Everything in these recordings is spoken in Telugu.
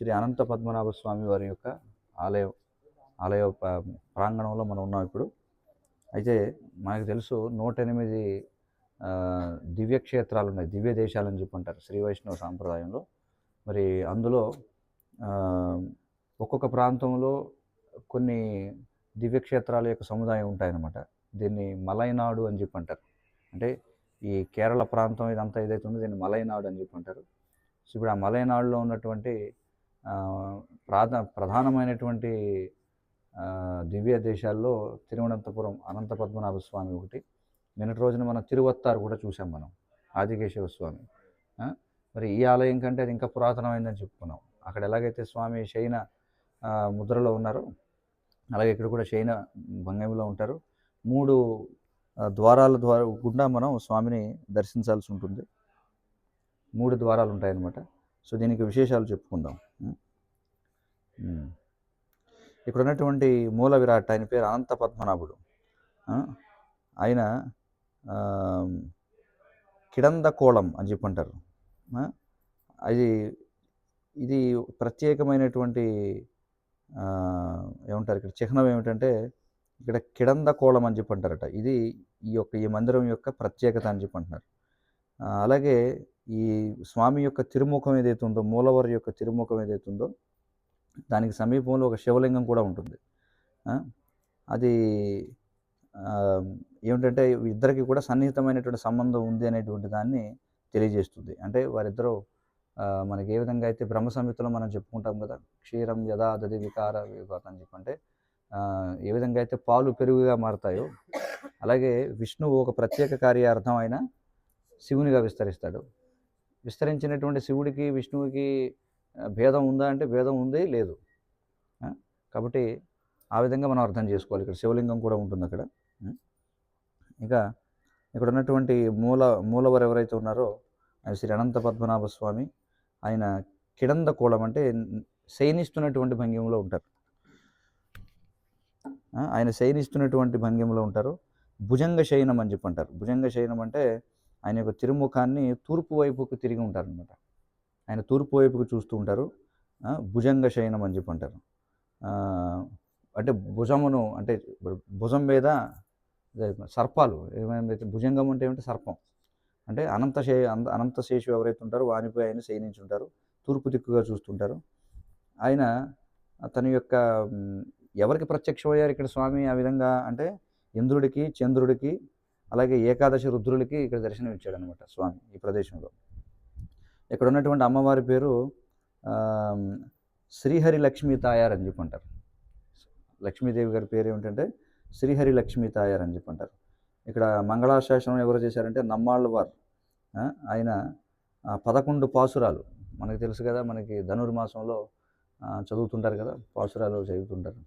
శ్రీ అనంత పద్మనాభ స్వామి వారి యొక్క ఆలయం ఆలయ ప్రాంగణంలో మనం ఉన్నాం ఇప్పుడు. అయితే మనకు తెలుసు నూట ఎనిమిది దివ్యక్షేత్రాలు ఉన్నాయి దివ్య దేశాలని చెప్పి అంటారు శ్రీ వైష్ణవ సాంప్రదాయంలో. మరి అందులో ఒక్కొక్క ప్రాంతంలో కొన్ని దివ్యక్షేత్రాల యొక్క సముదాయం ఉంటాయన్నమాట. దీన్ని మలైనాడు అని చెప్పి అంటారు. అంటే ఈ కేరళ ప్రాంతం ఇదంతా ఏదైతే ఉందో దీన్ని మలైనాడు అని చెప్పి అంటారు. సో ఇప్పుడు ఆ మలైనాడులో ఉన్నటువంటి ప్రాధ ప్రధానమైనటువంటి దివ్య దేశాల్లో తిరువనంతపురం అనంత పద్మనాభ స్వామి ఒకటి. నిన్నటి రోజున మనం తిరువత్తారు కూడా చూసాం మనం ఆదికేశవ స్వామి. మరి ఈ ఆలయం కంటే అది ఇంకా పురాతనమైందని చెప్పుకున్నాం. అక్కడ ఎలాగైతే స్వామి శయన ముద్రలో ఉన్నారో అలాగే ఇక్కడ కూడా శయన భంగంలో ఉంటారు. మూడు ద్వారాల ద్వారా గుండా మనం స్వామిని దర్శించాల్సి ఉంటుంది. మూడు ద్వారాలు ఉంటాయన్నమాట. సో దీనికి విశేషాలు చెప్పుకుందాం. ఇక్కడ ఉన్నటువంటి మూల విరాట్ ఆయన పేరు అనంత పద్మనాభుడు. ఆయన కిడంద కోళం అని చెప్పి అంటారు అది ఇది ప్రత్యేకమైనటువంటి ఏమంటారు ఇక్కడ చిహ్నం ఏమిటంటే ఇక్కడ కిడంద కోళం అని చెప్పి అంటారట ఇది ఈ యొక్క ఈ మందిరం యొక్క ప్రత్యేకత అని చెప్పి అంటున్నారు అలాగే ఈ స్వామి యొక్క తిరుముఖం ఏదైతే ఉందో మూలవరి యొక్క తిరుముఖం ఏదైతే ఉందో దానికి సమీపంలో ఒక శివలింగం కూడా ఉంటుంది. అది ఏమిటంటే ఇద్దరికి కూడా సన్నిహితమైనటువంటి సంబంధం ఉంది అనేటువంటి దాన్ని తెలియజేస్తుంది. అంటే వారిద్దరూ మనకి ఏ విధంగా అయితే బ్రహ్మ సంహితలో మనం చెప్పుకుంటాం కదా క్షీరం యథా దది వికార విభాత అని చెప్పంటే అంటే ఏ విధంగా అయితే పాలు పెరుగుగా మారతాయో అలాగే విష్ణువు ఒక ప్రత్యేక కార్యార్థం అయిన శివునిగా విస్తరిస్తాడు. విస్తరించినటువంటి శివుడికి విష్ణువుకి భేదం ఉందా అంటే భేదం ఉంది లేదు. కాబట్టి ఆ విధంగా మనం అర్థం చేసుకోవాలి. ఇక్కడ శివలింగం కూడా ఉంటుంది అక్కడ. ఇంకా ఇక ఇక్కడ ఉన్నటువంటి మూల మూలవరు ఎవరైతే ఉన్నారో ఆయన శ్రీ అనంత పద్మనాభ స్వామి ఆయన కిడంద కోళం అంటే శయనిస్తున్నటువంటి భంగిమలో ఉంటారు. ఆయన శయనిస్తున్నటువంటి భంగిమలో ఉంటారు. భుజంగ శయనం అని చెప్పి అంటారు. భుజంగ శయనం అంటే ఆయన యొక్క తిరుముఖాన్ని తూర్పు వైపుకు తిరిగి ఉంటారనమాట ఆయన తూర్పు వైపుకు చూస్తూ ఉంటారు. భుజంగ శయనం అని చెప్పి అంటారు. అంటే భుజమును అంటే ఇప్పుడు భుజం మీద సర్పాలు ఏమైనా భుజంగం అంటే ఏమంటే? సర్పం. అంటే అనంత శే అనంత- అనంత శేషు ఎవరైతే ఉంటారో వానిపై ఆయన శయనించుంటారు తూర్పు దిక్కుగా చూస్తుంటారు ఆయన తన యొక్క ఎవరికి ప్రత్యక్షమయ్యారు ఇక్కడ స్వామి ఆ విధంగా? అంటే ఇంద్రుడికి చంద్రుడికి అలాగే ఏకాదశి రుద్రులకి ఇక్కడ దర్శనం ఇచ్చాడు అనమాట స్వామి ఈ ప్రదేశంలో. ఇక్కడ ఉన్నటువంటి అమ్మవారి పేరు శ్రీహరి లక్ష్మీ తాయార్ అని చెప్పి అంటారు లక్ష్మీదేవి గారి పేరు ఏమిటంటే శ్రీహరి లక్ష్మీ తాయార్ అని చెప్పి అంటారు ఇక్కడ మంగళాశాసనం ఎవరు చేశారంటే నమ్మాళ్ళవారు. ఆయన పదకొండు పాసురాలు. మనకు తెలుసు కదా మనకి ధనుర్మాసంలో చదువుతుంటారు కదా పాసురాలు చదువుతుంటారు.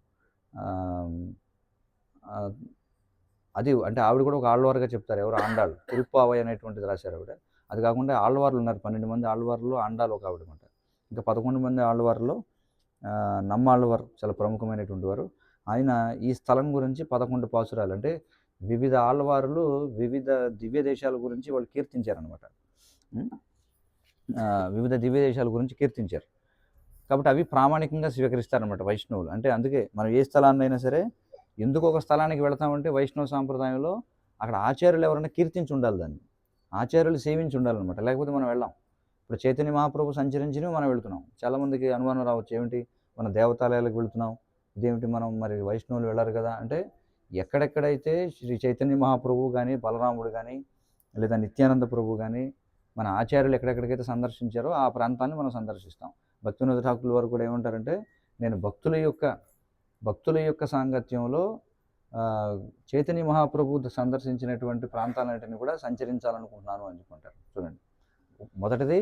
అది అంటే ఆవిడ కూడా ఒక ఆళ్వారుగా చెప్తారు ఎవరు ఆండాలు. తిరుప్పావై అనేటువంటిది రాశారు ఆవిడ. అది కాకుండా ఆళ్వార్లు ఉన్నారు పన్నెండు మంది ఆళ్వార్లు ఆండాలు ఒక ఆవిడ అనమాట ఇంకా పదకొండు మంది ఆళ్వార్లో నమ్మ నమ్మాళ్ళవారు చాలా ప్రముఖమైనటువంటి వారు. ఆయన ఈ స్థలం గురించి పదకొండు పాసురాలు అంటే వివిధ ఆళ్వారులు వివిధ దివ్య దేశాల గురించి వాళ్ళు కీర్తించారనమాట వివిధ దివ్య దేశాల గురించి కీర్తించారు. కాబట్టి అవి ప్రామాణికంగా స్వీకరిస్తారనమాట వైష్ణవులు. అంటే అందుకే మనం ఏ స్థలాన్ని అయినా సరే ఎందుకు ఒక స్థలానికి వెళతామంటే వైష్ణవ సాంప్రదాయంలో అక్కడ ఆచార్యులు ఎవరైనా కీర్తించి ఉండాలి దాన్ని. ఆచార్యులు సేవించి ఉండాలన్నమాట. లేకపోతే మనం వెళ్ళాం. ఇప్పుడు చైతన్య మహాప్రభు సంచరించినవి మనం వెళుతున్నాం. చాలామందికి అనుమానం రావచ్చు. ఏమిటి? మన దేవతాలయాలకు వెళుతున్నాం. ఇదేమిటి మనం మరి వైష్ణవులు వెళ్ళారు కదా అంటే ఎక్కడెక్కడైతే శ్రీ చైతన్య మహాప్రభువు కానీ బలరాముడు కానీ లేదా నిత్యానంద ప్రభు కానీ మన ఆచార్యులు ఎక్కడెక్కడికైతే సందర్శించారో ఆ ప్రాంతాన్ని మనం సందర్శిస్తాం. భక్తివినోద ఠాకూర్ వారు కూడా ఏమంటారంటే నేను భక్తుల యొక్క భక్తుల యొక్క సాంగత్యంలో చైతన్య మహాప్రభు సందర్శించినటువంటి ప్రాంతాలన్నింటినీ కూడా సంచరించాలనుకుంటున్నాను అని చెప్పుకుంటారు చూడండి. మొదటిది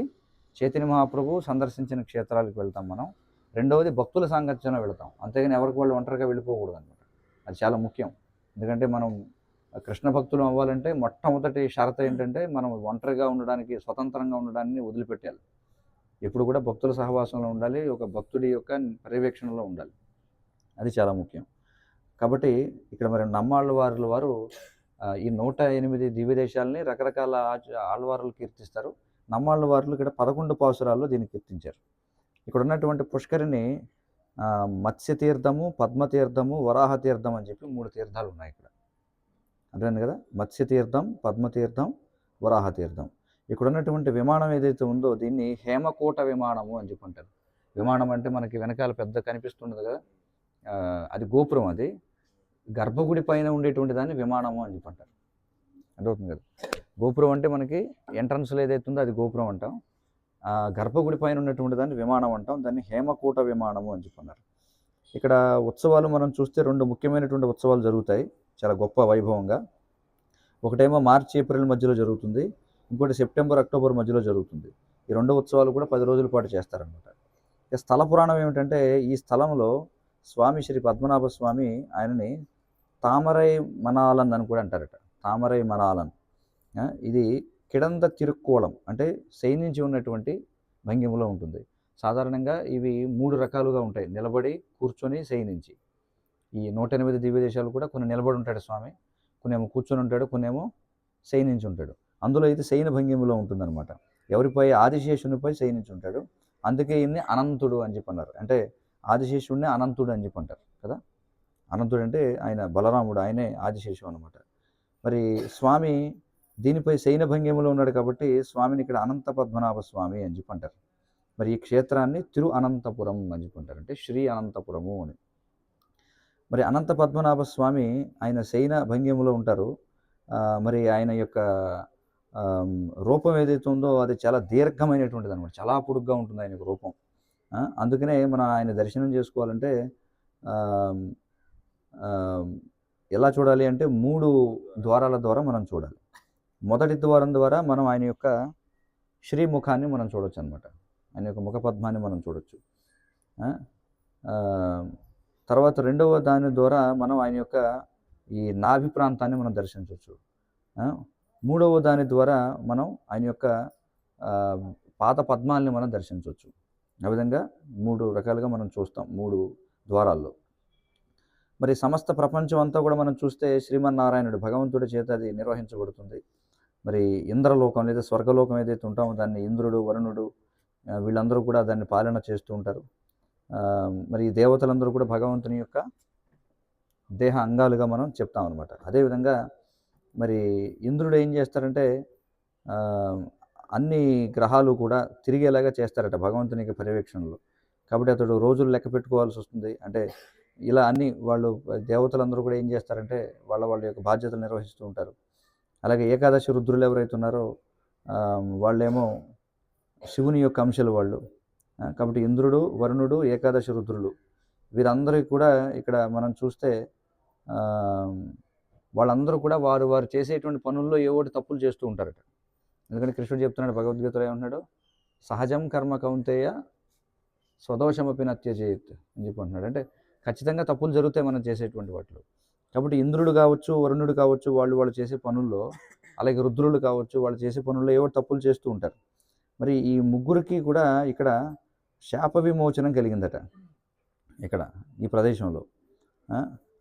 చైతన్య మహాప్రభు సందర్శించిన క్షేత్రాలకు వెళ్తాం మనం. రెండవది భక్తుల సాంగత్యంలో వెళ్తాం. అంతేగాని ఎవరికి వాళ్ళు ఒంటరిగా వెళ్ళిపోకూడదు అనమాట అది చాలా ముఖ్యం. ఎందుకంటే మనం కృష్ణ భక్తులు అవ్వాలంటే మొట్టమొదటి షరత ఏంటంటే మనం ఒంటరిగా ఉండడానికి స్వతంత్రంగా ఉండడాన్ని వదిలిపెట్టాలి ఎప్పుడు కూడా భక్తుల సహవాసంలో ఉండాలి ఒక భక్తుడి యొక్క పర్యవేక్షణలో ఉండాలి. అది చాలా ముఖ్యం. కాబట్టి ఇక్కడ మరి నమ్మాళ్ళ వారుల వారు ఈ నూట ఎనిమిది దివ్య దేశాలని రకరకాల ఆళ్ళవారులు ఆళ్వారులు కీర్తిస్తారు. నమ్మాళ్ళ వారులు ఇక్కడ పదకొండు పాసురాల్లో దీన్ని కీర్తించారు. ఇక్కడ ఉన్నటువంటి పుష్కరిని మత్స్యతీర్థము మత్స్య తీర్థము వరాహ తీర్థం అని చెప్పి మూడు తీర్థాలు ఉన్నాయి ఇక్కడ. అర్థమైంది కదా? మత్స్య తీర్థం పద్మ వరాహ తీర్థం. ఇక్కడ ఉన్నటువంటి విమానం ఏదైతే ఉందో దీన్ని హేమకూట విమానము అని చెప్పుకుంటారు విమానం అంటే మనకి వెనకాల పెద్ద కనిపిస్తుండదు కదా? అది గోపురం అది. గర్భగుడి పైన ఉండేటువంటి దాన్ని విమానము అని చెప్పి అంటారు. అర్థమవుతుంది కదా? గోపురం అంటే మనకి ఎంట్రన్స్లో ఏదైతే ఉందో అది గోపురం అంటాం. ఆ గర్భగుడి పైన ఉన్నటువంటి దాన్ని విమానం అంటాం. దాన్ని హేమకూట విమానము అని చెప్పన్నారు ఇక్కడ ఉత్సవాలు మనం చూస్తే రెండు ముఖ్యమైనటువంటి ఉత్సవాలు జరుగుతాయి. చాలా గొప్ప వైభవంగా. ఒకటేమో మార్చి ఏప్రిల్ మధ్యలో జరుగుతుంది. ఇంకోటి సెప్టెంబర్ అక్టోబర్ మధ్యలో జరుగుతుంది. ఈ రెండు ఉత్సవాలు కూడా పది రోజుల పాటు చేస్తారనమాట ఇక స్థల పురాణం ఏమిటంటే ఈ స్థలంలో స్వామి శ్రీ పద్మనాభ స్వామి ఆయనని తామరై మనాలన్ అని కూడా అంటారట. తామరై మనాలన్. ఇది కిడంద తిరుక్కోళం అంటే శయనించి ఉన్నటువంటి భంగిమలో ఉంటుంది. సాధారణంగా ఇవి మూడు రకాలుగా ఉంటాయి. నిలబడి కూర్చొని శయనించి ఈ నూట ఎనిమిది దివ్య దేశాలు కూడా కొన్ని నిలబడి ఉంటాడు స్వామి. కొన్ని ఏమో కూర్చొని ఉంటాడు కొన్ని ఏమో శయనించి ఉంటాడు. అందులో అయితే శయన భంగిమలో ఉంటుందన్నమాట. ఎవరిపై ఆదిశేషునిపై శయనించి ఉంటాడు. అందుకే ఈయన్ని అనంతుడు అని చెప్పన్నారు. అంటే ఆదిశేషుడిని అనంతుడు అని చెప్పి అంటారు కదా? అనంతుడు అంటే ఆయన బలరాముడు ఆయనే ఆదిశేషు అనమాట మరి స్వామి దీనిపై శయన భంగిమలో ఉన్నాడు కాబట్టి స్వామిని ఇక్కడ అనంత పద్మనాభ స్వామి అని చెప్పి అంటారు మరి ఈ క్షేత్రాన్ని తిరు అనంతపురం అని చెప్పి అంటారు అంటే శ్రీ అనంతపురము అని. మరి అనంత పద్మనాభ స్వామి ఆయన శయన భంగిమలో ఉంటారు. మరి ఆయన యొక్క రూపం ఏదైతే ఉందో అది చాలా దీర్ఘమైనటువంటిది అనమాట చాలా పొడుగ్గా ఉంటుంది ఆయన రూపం. అందుకనే మనం ఆయన దర్శనం చేసుకోవాలంటే ఎలా చూడాలి అంటే మూడు ద్వారాల ద్వారా మనం చూడాలి. మొదటి ద్వారం ద్వారా మనం ఆయన యొక్క శ్రీముఖాన్ని మనం చూడొచ్చు అనమాట ఆయన యొక్క ముఖ పద్మాన్ని మనం చూడొచ్చు. తర్వాత రెండవ దాని ద్వారా మనం ఆయన యొక్క ఈ నాభి ప్రాంతాన్ని మనం దర్శించవచ్చు మూడవ దాని ద్వారా మనం ఆయన యొక్క పాత పాద పద్మాల్ని మనం దర్శించవచ్చు ఆ విధంగా మూడు రకాలుగా మనం చూస్తాం మూడు ద్వారాల్లో. మరి సమస్త ప్రపంచం అంతా కూడా మనం చూస్తే శ్రీమన్నారాయణుడు భగవంతుడి చేత అది నిర్వహించబడుతుంది. మరి ఇంద్రలోకం లేదా స్వర్గలోకం ఏదైతే ఉంటామో దాన్ని ఇంద్రుడు వరుణుడు వీళ్ళందరూ కూడా దాన్ని పాలన చేస్తూ ఉంటారు. మరి దేవతలందరూ కూడా భగవంతుని యొక్క దేహ అంగాలుగా మనం చెప్తాం అనమాట అదేవిధంగా మరి ఇంద్రుడు ఏం చేస్తారంటే అన్ని గ్రహాలు కూడా తిరిగేలాగా చేస్తారట భగవంతుని యొక్క పర్యవేక్షణలో. కాబట్టి అతడు రోజులు లెక్క పెట్టుకోవాల్సి వస్తుంది. అంటే ఇలా అన్ని వాళ్ళు దేవతలందరూ కూడా ఏం చేస్తారంటే వాళ్ళ వాళ్ళ యొక్క బాధ్యతలు నిర్వహిస్తూ ఉంటారు. అలాగే ఏకాదశి రుద్రులు ఎవరైతే ఉన్నారో వాళ్ళేమో శివుని యొక్క అంశాలు వాళ్ళు. కాబట్టి ఇంద్రుడు వరుణుడు ఏకాదశి రుద్రులు. వీరందరికీ కూడా ఇక్కడ మనం చూస్తే వాళ్ళందరూ కూడా వారు వారు చేసేటువంటి పనుల్లో ఏ ఒకటి తప్పులు చేస్తూ ఉంటారట. ఎందుకంటే కృష్ణుడు చెప్తున్నాడు భగవద్గీతలో ఏమంటున్నాడు? సహజం కర్మ కౌంతేయ స్వదోషమపి నత్యజేత్ అని చెప్పి అంటున్నాడు. అంటే ఖచ్చితంగా తప్పులు జరుగుతాయి మనం చేసేటువంటి వాటిలో. కాబట్టి ఇంద్రుడు కావచ్చు వరుణుడు కావచ్చు వాళ్ళు వాళ్ళు చేసే పనుల్లో అలాగే రుద్రులు కావచ్చు వాళ్ళు చేసే పనుల్లో ఏవో తప్పులు చేస్తూ ఉంటారు. మరి ఈ ముగ్గురికి కూడా ఇక్కడ శాప విమోచనం కలిగిందట ఇక్కడ ఈ ప్రదేశంలో.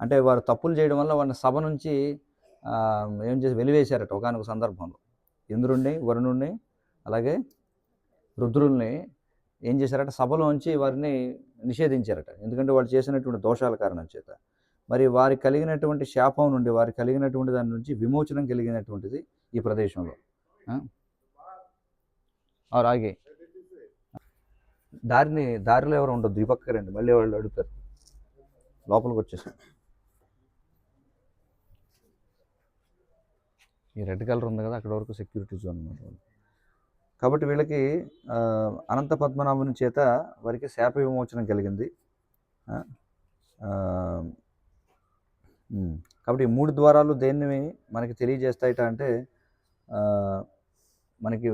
అంటే వారు తప్పులు చేయడం వల్ల వాళ్ళని సభ నుంచి ఏం చేసి వెలివేశారట ఒకనొక సందర్భంలో. ఇంద్రుణ్ణి వరుణుణ్ణి అలాగే రుద్రుల్ని ఏం చేశారట? సభలోంచి వారిని నిషేధించారట. ఎందుకంటే వాళ్ళు చేసినటువంటి దోషాల కారణం చేత. మరి వారికి కలిగినటువంటి శాపం నుండి వారికి కలిగినటువంటి దాని నుంచి విమోచనం కలిగినటువంటిది ఈ ప్రదేశంలో. అలాగే దారిని దారిలో ఎవరు ఉండదు ఈ పక్క రండి. మళ్ళీ వాళ్ళు అడుగుతారు. లోపలికి వచ్చేసాం ఈ రెడ్ కలర్ ఉంది కదా అక్కడ వరకు సెక్యూరిటీ జోన్ అనమాట కాబట్టి వీళ్ళకి అనంత పద్మనాభుని చేత వారికి శాప విమోచనం కలిగింది. కాబట్టి ఈ మూడు ద్వారాలు దేన్ని మనకి తెలియజేస్తాయిట అంటే మనకి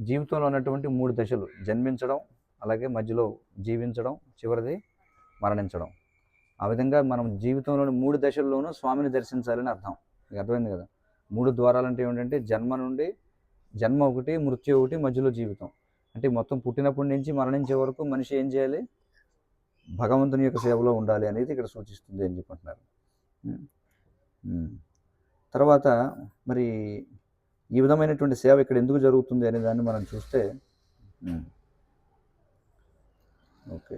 జీవితంలో ఉన్నటువంటి మూడు దశలు. జన్మించడం అలాగే మధ్యలో జీవించడం చివరిది మరణించడం. ఆ విధంగా మనం జీవితంలోని మూడు దశల్లోనూ స్వామిని దర్శించాలని అర్థం. అర్థమైంది కదా? మూడు ద్వారాలు అంటే ఏంటంటే జన్మ నుండి జన్మ ఒకటి మృత్యు ఒకటి మధ్యలో జీవితం. అంటే మొత్తం పుట్టినప్పటి నుంచి మరణించే వరకు మనిషి ఏం చేయాలి? భగవంతుని యొక్క సేవలో ఉండాలి అనేది ఇక్కడ సూచిస్తుంది అని చెప్పంటున్నారు. తర్వాత మరి ఈ విధమైనటువంటి సేవ ఇక్కడ ఎందుకు జరుగుతుంది అనే దాన్ని మనం చూస్తే ఓకే.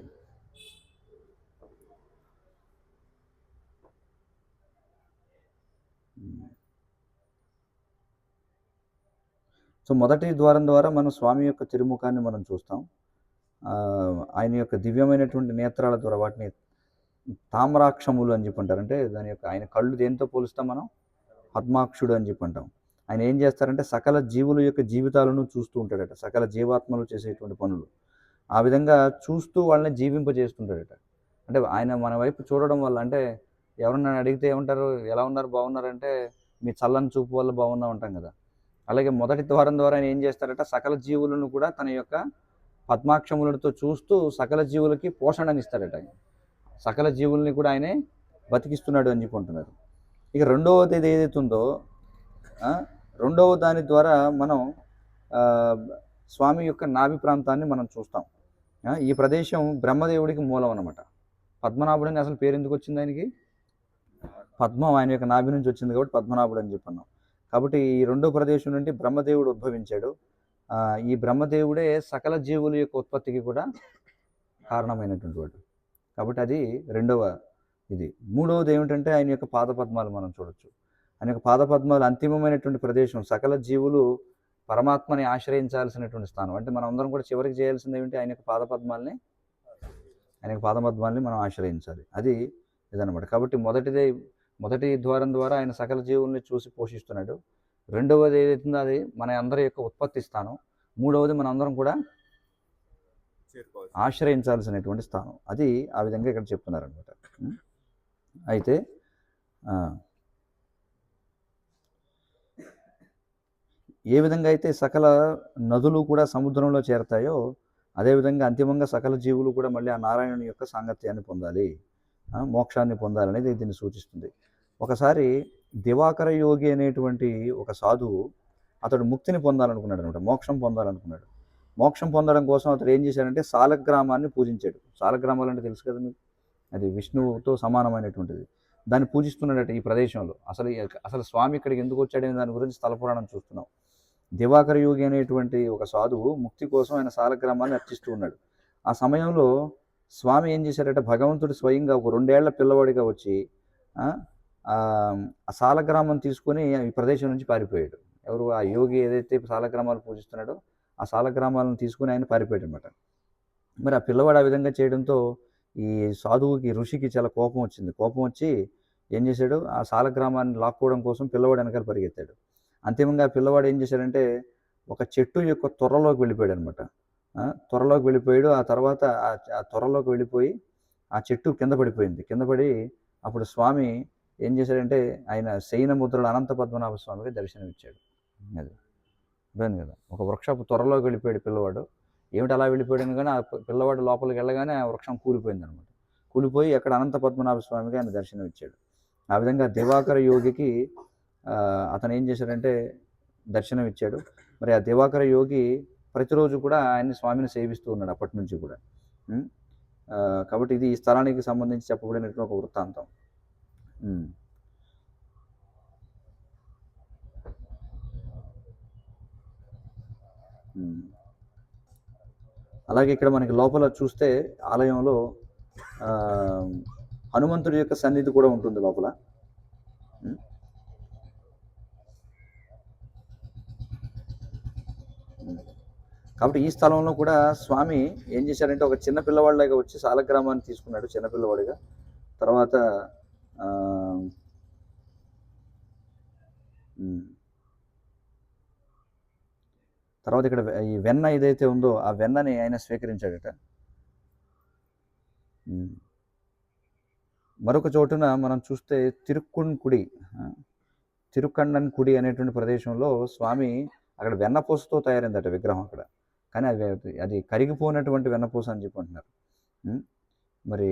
సో మొదటి ద్వారం ద్వారా మనం స్వామి యొక్క తిరుముఖాన్ని మనం చూస్తాం. ఆయన యొక్క దివ్యమైనటువంటి నేత్రాల ద్వారా వాటిని తామ్రాక్షములు అని చెప్పి అంటారు అంటే దాని యొక్క ఆయన కళ్ళు దేంతో పోలుస్తాం మనం? పద్మాక్షుడు అని చెప్పి అంటాం ఆయన ఏం చేస్తారంటే సకల జీవుల యొక్క జీవితాలను చూస్తూ ఉంటాడట. సకల జీవాత్మలు చేసేటువంటి పనులు. ఆ విధంగా చూస్తూ వాళ్ళని జీవింపజేస్తుంటాడట. అంటే ఆయన మన వైపు చూడడం వల్ల అంటే ఎవరన్నా అడిగితే ఏమంటారు? ఎలా ఉన్నారు? బాగున్నారంటే మీ చల్లని చూపు వల్ల బాగున్నాం అంటాం కదా. అలాగే మొదటి ద్వారం ద్వారా ఆయన ఏం చేస్తారట? సకల జీవులను కూడా తన యొక్క పద్మాక్షములతో చూస్తూ సకల జీవులకి పోషణనిస్తాడట సకల జీవుల్ని కూడా ఆయనే బతికిస్తున్నాడు అని చెప్పుకుంటున్నారు ఇక రెండవది ఏదైతే ఉందో రెండవ దాని ద్వారా మనం స్వామి యొక్క నాభి ప్రాంతాన్ని మనం చూస్తాం. ఈ ప్రదేశం బ్రహ్మదేవుడికి మూలం అన్నమాట. పద్మనాభుడు అని అసలు పేరు ఎందుకు వచ్చింది ఆయనకి? పద్మం ఆయన యొక్క నాభి నుంచి వచ్చింది కాబట్టి పద్మనాభుడు అని చెప్పన్నాం. కాబట్టి ఈ రెండో ప్రదేశం నుండి బ్రహ్మదేవుడు ఉద్భవించాడు. ఈ బ్రహ్మదేవుడే సకల జీవుల యొక్క ఉత్పత్తికి కూడా కారణమైనటువంటి వాడు కాబట్టి అది రెండవ ఇది. మూడవది ఏమిటంటే ఆయన యొక్క పాదపద్మాలు మనం చూడొచ్చు. ఆయన యొక్క పాదపద్మాలు అంతిమమైనటువంటి ప్రదేశం. సకల జీవులు పరమాత్మని ఆశ్రయించాల్సినటువంటి స్థానం. అంటే మనం అందరం కూడా చివరికి చేయాల్సింది ఏమిటి? ఆయన యొక్క పాదపద్మాలని ఆయన యొక్క పాదపద్మాల్ని మనం ఆశ్రయించాలి. అది ఇదనమాట కాబట్టి మొదటిదే మొదటి ద్వారం ద్వారా ఆయన సకల జీవుల్ని చూసి పోషిస్తున్నాడు. రెండవది ఏదైతుందో అది మన అందరి యొక్క ఉత్పత్తి స్థానం. మూడవది మన అందరం కూడా ఆశ్రయించాల్సినటువంటి స్థానం. అది ఆ విధంగా ఇక్కడ చెప్తున్నారనమాట అయితే ఏ విధంగా అయితే సకల నదులు కూడా సముద్రంలో చేరతాయో అదేవిధంగా అంతిమంగా సకల జీవులు కూడా మళ్ళీ ఆ నారాయణుని యొక్క సాంగత్యాన్ని పొందాలి. మోక్షాన్ని పొందాలనేది దీన్ని సూచిస్తుంది. ఒకసారి దివాకర యోగి అనేటువంటి ఒక సాధువు అతడు ముక్తిని పొందాలనుకున్నాడు అనమాట మోక్షం పొందాలనుకున్నాడు. మోక్షం పొందడం కోసం అతడు ఏం చేశాడంటే సాలగ్రామాన్ని పూజించాడు. సాలగ్రామాలు అంటే తెలుసు కదా మీకు? అది విష్ణువుతో సమానమైనటువంటిది. దాన్ని పూజిస్తున్నాడట ఈ ప్రదేశంలో. అసలు అసలు స్వామి ఇక్కడికి ఎందుకు వచ్చాడని దాని గురించి స్థల చూస్తున్నాం. దివాకర యోగి అనేటువంటి ఒక సాధువు ముక్తి కోసం ఆయన సాలగ్రామాన్ని అర్చిస్తూ ఉన్నాడు. ఆ సమయంలో స్వామి ఏం చేశాడంటే భగవంతుడు స్వయంగా ఒక రెండేళ్ళ పిల్లవాడిగా వచ్చి ఆ, ఆ సాలగ్రామం తీసుకొని ఈ ప్రదేశం నుంచి పారిపోయాడు. ఎవరు? ఆ యోగి ఏదైతే సాలగ్రామాలు పూజిస్తున్నాడో ఆ సాలగ్రామాలను తీసుకుని ఆయన పారిపోయాడు అనమాట మరి ఆ పిల్లవాడు ఆ విధంగా చేయడంతో ఈ సాధువుకి ఋషికి చాలా కోపం వచ్చింది. కోపం వచ్చి ఏం చేశాడు? ఆ సాలగ్రామాన్ని లాక్కోవడం కోసం పిల్లవాడు వెనకాల పరిగెత్తాడు. అంతిమంగా ఆ పిల్లవాడు ఏం చేశాడంటే ఒక చెట్టు యొక్క త్వరలోకి వెళ్ళిపోయాడు అనమాట త్వరలోకి వెళ్ళిపోయాడు. ఆ తర్వాత ఆ- త్వరలోకి వెళ్ళిపోయి ఆ చెట్టు కింద పడిపోయింది. కింద పడి అప్పుడు స్వామి ఏం చేశాడంటే ఆయన శయన ముద్రలు అనంత పద్మనాభ స్వామికి దర్శనం ఇచ్చాడు అది. అర్థమైంది కదా? ఒక వృక్షపు త్వరలోకి వెళ్ళిపోయాడు పిల్లవాడు. ఏమిటి అలా వెళ్ళిపోయాడు కానీ ఆ పిల్లవాడు లోపలికి వెళ్ళగానే ఆ వృక్షం కూలిపోయింది అనమాట కూలిపోయి అక్కడ అనంత పద్మనాభ స్వామికి ఆయన దర్శనం ఇచ్చాడు ఆ విధంగా దివాకర యోగికి అతను ఏం చేశాడంటే దర్శనం ఇచ్చాడు మరి ఆ దివాకర యోగి ప్రతిరోజు కూడా ఆయన్ని స్వామిని సేవిస్తూ ఉన్నాడు అప్పటి నుంచి కూడా. కాబట్టి ఇది ఈ స్థలానికి సంబంధించి చెప్పబడినటువంటి ఒక వృత్తాంతం. అలాగే ఇక్కడ మనకి లోపల చూస్తే ఆలయంలో హనుమంతుడి యొక్క సన్నిధి కూడా ఉంటుంది లోపల. కాబట్టి ఈ స్థలంలో కూడా స్వామి ఏం చేశారంటే ఒక చిన్న పిల్లవాడిలాగా వచ్చి సాలగ్రామాన్ని తీసుకున్నాడు చిన్నపిల్లవాడిగా తర్వాత తర్వాత ఇక్కడ వె- ఈ వెన్న ఏదైతే ఉందో ఆ వెన్నని ఆయన స్వీకరించాడట. మరొక చోటున మనం చూస్తే తిరుక్కున్ కుడి ఆ, కుడి అనేటువంటి ప్రదేశంలో స్వామి అక్కడ వెన్నపూసతో తయారైందట విగ్రహం అక్కడ. కానీ అవి అది కరిగిపోయినటువంటి వెన్నపూస అని చెప్పి అంటున్నారు మరి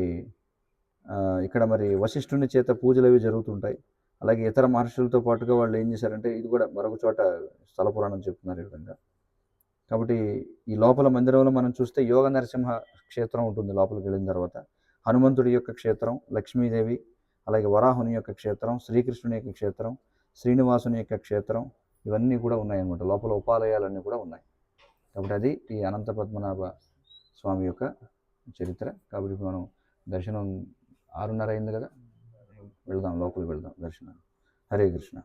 ఇక్కడ మరి వశిష్ఠుని చేత పూజలు అవి జరుగుతుంటాయి. అలాగే ఇతర మహర్షులతో పాటుగా వాళ్ళు ఏం చేశారంటే ఇది కూడా మరొక చోట స్థల పురాణం చెప్తున్నారు ఈ విధంగా. కాబట్టి ఈ లోపల మందిరంలో మనం చూస్తే యోగ నరసింహ క్షేత్రం ఉంటుంది లోపలికి వెళ్ళిన తర్వాత. హనుమంతుడి యొక్క క్షేత్రం లక్ష్మీదేవి అలాగే వరాహుని యొక్క క్షేత్రం శ్రీకృష్ణుని యొక్క క్షేత్రం శ్రీనివాసుని యొక్క క్షేత్రం ఇవన్నీ కూడా ఉన్నాయన్నమాట. లోపల ఉపాలయాలన్నీ కూడా ఉన్నాయి. కాబట్టి అది ఈ అనంత పద్మనాభ స్వామి యొక్క చరిత్ర. కాబట్టి ఇప్పుడు మనం దర్శనం ఆరున్నర అయింది కదా. వెళ్దాం లోపలికి వెళ్దాం దర్శనం. హరే కృష్ణ.